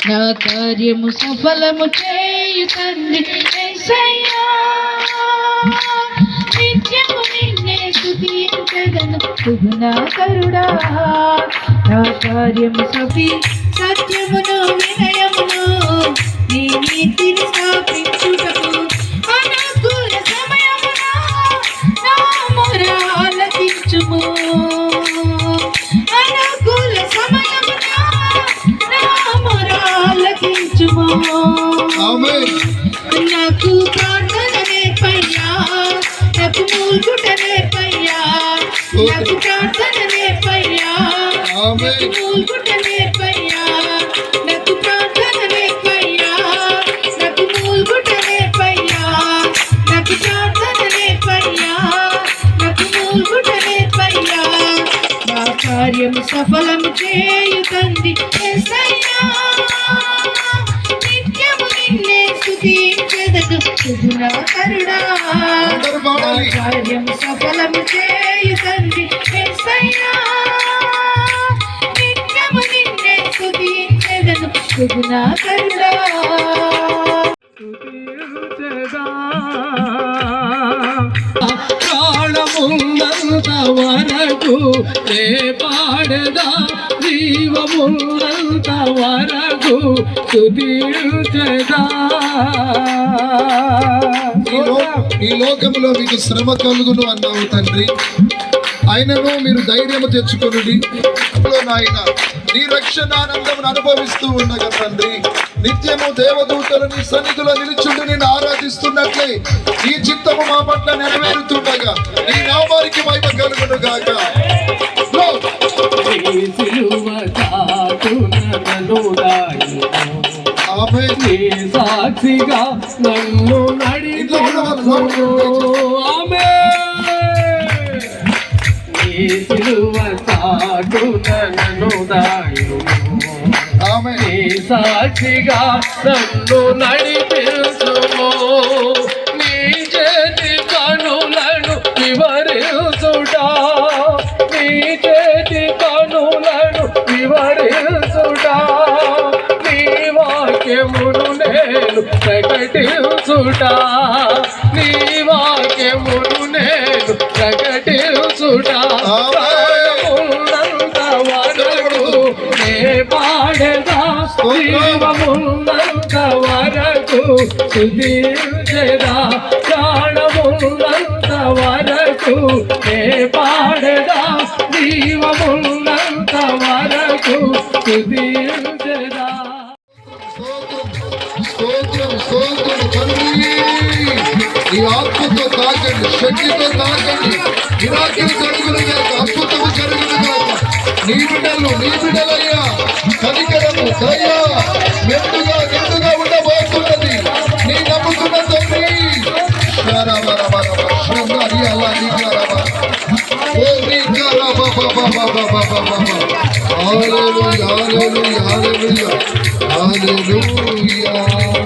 నా కార్యము సఫలము చేయు తండ్రి నిత్యము నిన్నే స్తుతించెదను సుగుణాకరుడా నా కార్యము సఫీ సత్యమును వినయమును నీ నీతిని స్థాపించ నాకు ప్రార్థన నేర్పయ్యా నాకు మూల్గుట నేర్పయ్యా నాకు ప్రార్థన నేర్పయ్యా ఆమేన్. మూల్గుట నేర్పయ్యా నాకు ప్రార్థన నేర్పయ్యా నాకు మూల్గుట నేర్పయ్యా నాకు ప్రార్థన నేర్పయ్యా నాకు మూల్గుట నేర్పయ్యా నా కార్యము సఫలము చేయు తండ్రి కార్యం సఫలం చేయి తండ్రి నిత్యము నిన్నే స్థుతించెదను సుగుణాకరుడా. వరకు రే పాడదా జీవమున్నంత వరకు సుధీరుచదా ఈ లోకంలో మీకు శ్రమ కలుగును అన్నావు తండ్రి. ఆయనను మీరు ధైర్యము తెచ్చుకొని నాయన నీ రక్షణానందమును అనుభవిస్తూ ఉండగా తండ్రి. నిత్యము దేవదూతలు నీ సన్నిధిలో నిలుచుండి నేను ఆరాధిస్తున్నట్లే నీ చిత్తము మా పట్ల నెరవేరుతుండగా నీ నామానికి మహిమ కలుగును గాక. సిలువ ఆమెకి సాక్షిగా నన్ను నడిగొను ఆమె నీ సిలువ చాటున నన్ను దాయు ఆమె సాక్షిగా నన్ను నడిపిల్చుము ప్రకటించుటా. నీ వాక్యమును నేను ప్రకటించుటా. ఉన్నంత వరకు నే పాడదా. జీవమున్నంత వరకు సుధీర్చదా ప్రాణమున్నంత వరకు నే పాడదా. జీవమున్నంత వరకు సుధీర్చదా ఈ ఆత్మతో తాకండి శక్తితో తాకండి ఇరాకీలు జరుగునయ్యా అద్భుతము జరుగునయ్యా నీ బిడ్డలు నీ బిడ్డలయ్యా కనికరము దయ్యా ఎత్తుగా ఎత్తుగా ఉండబోతున్నది నీ నమ్ముకున్న తండ్రి Hallelujah, hallelujah, hallelujah, hallelujah.